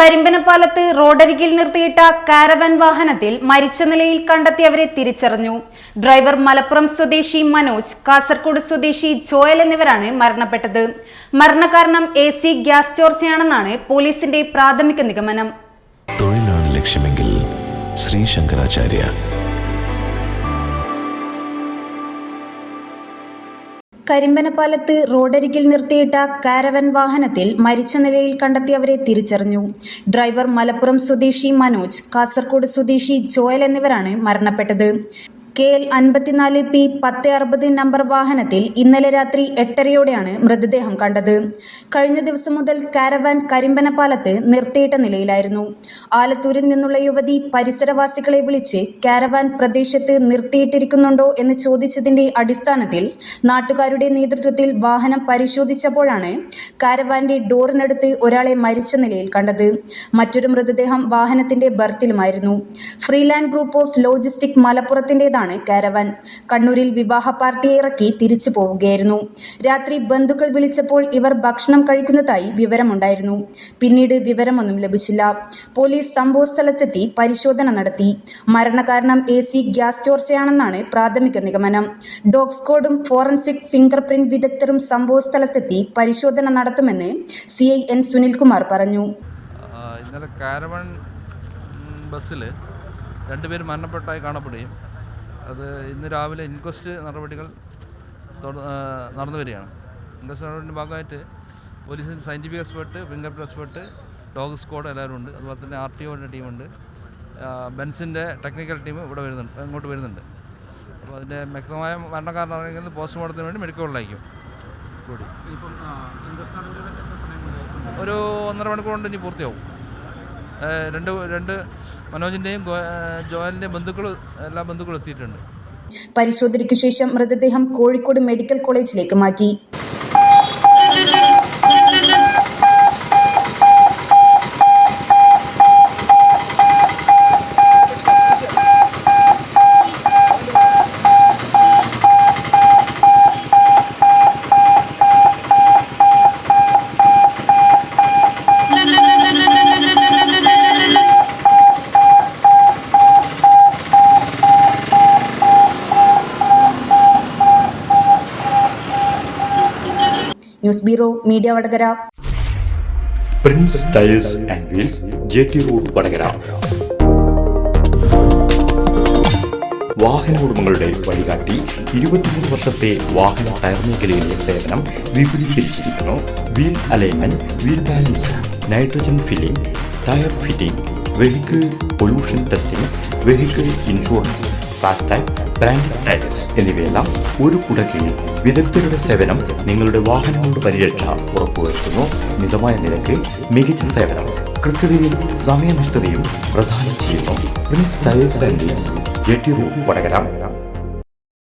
കരിമ്പനപ്പാലത്ത് റോഡരികിൽ നിർത്തിയിട്ട കാരവൻ വാഹനത്തിൽ മരിച്ച നിലയിൽ കണ്ടെത്തിയവരെ തിരിച്ചറിഞ്ഞു. ഡ്രൈവർ മലപ്പുറം സ്വദേശി മനോജ് കാസർഗോഡ് സ്വദേശി ജോയൽ എന്നിവരാണ് മരണപ്പെട്ടത്. മരണകാരണം എ സി ഗ്യാസ് ചോർച്ചയാണെന്നാണ് പോലീസിന്റെ പ്രാഥമിക നിഗമനം. തൊഴിലാണ് ലക്ഷ്യമെങ്കിൽ ശ്രീ ശങ്കരാചാര്യ കരിമ്പനപ്പാലത്ത് റോഡരികിൽ നിർത്തിയിട്ട കാരവൻ വാഹനത്തിൽ മരിച്ച നിലയിൽ കണ്ടെത്തിയവരെ തിരിച്ചറിഞ്ഞു. ഡ്രൈവർ മലപ്പുറം സ്വദേശി മനോജ് കാസർഗോഡ് സ്വദേശി ജോയൽ എന്നിവരാണ് മരണപ്പെട്ടത്. കെ എൽ അൻപത്തിനാല് പി പത്ത് അറുപത് നമ്പർ വാഹനത്തിൽ ഇന്നലെ രാത്രി എട്ടരയോടെയാണ് മൃതദേഹം കണ്ടത്. കഴിഞ്ഞ ദിവസം മുതൽ കാരവാൻ കരിമ്പനപ്പാലത്ത് നിർത്തിയിട്ട നിലയിലായിരുന്നു. ആലത്തൂരിൽ നിന്നുള്ള യുവതി പരിസരവാസികളെ വിളിച്ച് കാരവാൻ പ്രദേശത്ത് നിർത്തിയിട്ടിരിക്കുന്നുണ്ടോ എന്ന് ചോദിച്ചതിന്റെ അടിസ്ഥാനത്തിൽ നാട്ടുകാരുടെ നേതൃത്വത്തിൽ വാഹനം പരിശോധിച്ചപ്പോഴാണ് കാരവാന്റെ ഡോറിനടുത്ത് ഒരാളെ മരിച്ച നിലയിൽ കണ്ടത്. മറ്റൊരു മൃതദേഹം വാഹനത്തിന്റെ ബർത്തിലുമായിരുന്നു. ഫ്രീലാൻഡ് ഗ്രൂപ്പ് ഓഫ് ലോജിസ്റ്റിക് മലപ്പുറത്തിന്റേതാണ് കാരവൻ. കണ്ണൂരിൽ വിവാഹ പാർട്ടിയെ ഇറക്കി തിരിച്ചു പോവുകയായിരുന്നു. രാത്രി ബന്ധുക്കൾ വിളിച്ചപ്പോൾ ഇവർ ഭക്ഷണം കഴിക്കുന്നതായി വിവരമുണ്ടായിരുന്നു. പിന്നീട് വിവരമൊന്നും ലഭിച്ചില്ല. പോലീസ് സംഭവ സ്ഥലത്തെത്തി പരിശോധന നടത്തി. മരണകാരണം എ സി ഗ്യാസ് ചോർച്ചയാണെന്നാണ് പ്രാഥമിക നിഗമനം. ഡോഗ് സ്ക്വാഡും ഫോറൻസിക് ഫിംഗർ പ്രിന്റ് വിദഗ്ധരും സംഭവ സ്ഥലത്തെത്തി പരിശോധന നടത്തുമെന്ന് സി ഐ എൻ സുനിൽകുമാർ പറഞ്ഞു. ഇന്നലെ കാരവൺ ബസ്സിൽ രണ്ടുപേർ മരണപ്പെട്ടായി കാണപ്പെടുകയും അത് ഇന്ന് രാവിലെ ഇൻക്വസ്റ്റ് നടപടികൾ നടന്നു വരികയാണ്. ഇൻക്വസ്റ്റ് നടപടിന്റെ ഭാഗമായിട്ട് പോലീസിന് scientific expert finger print expert dog squad എല്ലാവരും ഉണ്ട്. അതുപോലെ തന്നെ ആർ ടി ഒന്റെ ടീമുണ്ട്. ബെൻസിന്റെ ടെക്നിക്കൽ ടീം ഇവിടെ വരുന്നുണ്ട് അങ്ങോട്ട് വരുന്നുണ്ട്. അപ്പോൾ അതിന്റെ വ്യക്തമായ മരണകാരണം അറിയുന്നത് പോസ്റ്റ്മോർട്ടത്തിന് വേണ്ടി മെഡിക്കലിലായിരിക്കും കൂടി ഒരു ഒന്നര മണിക്കൂർ കൊണ്ട് ഇനി പൂർത്തിയാവും. രണ്ട് രണ്ട് മനോജിന്റെയും ജോയലിന്റെയും ബന്ധുക്കൾ എല്ലാ ബന്ധുക്കളും എത്തിയിട്ടുണ്ട്. പരിശോധനയ്ക്ക് ശേഷം മൃതദേഹം കോഴിക്കോട് മെഡിക്കൽ കോളേജിലേക്ക് മാറ്റി. News bureau media Vadakara. Prince tiles and wheels J T road Vadakara. വാഹന ഉടമകളുടെ വഴികാട്ടി ഇരുപത്തിമൂന്ന് വർഷത്തെ വാഹന ടയർ മേഖലയിലെ സേവനം വിപുലീകരിച്ചിരിക്കുന്നു. Wheel alignment wheel balance nitrogen filling tyre fitting vehicle pollution testing vehicle insurance FASTag brand tyres എന്നിവയെല്ലാം ഒരു കുടക്കീഴിൽ വിദഗ്ധരുടെ സേവനം നിങ്ങളുടെ വാഹനങ്ങളുടെ പരിരക്ഷ ഉറപ്പുവരുത്തുന്നു. മിതമായ നിരക്ക് മികച്ച സേവനം കൃത്യതയും സമയനിഷ്ഠതയും പ്രദാനം ചെയ്യുന്നു. Prince tyres and J T road Vadakara.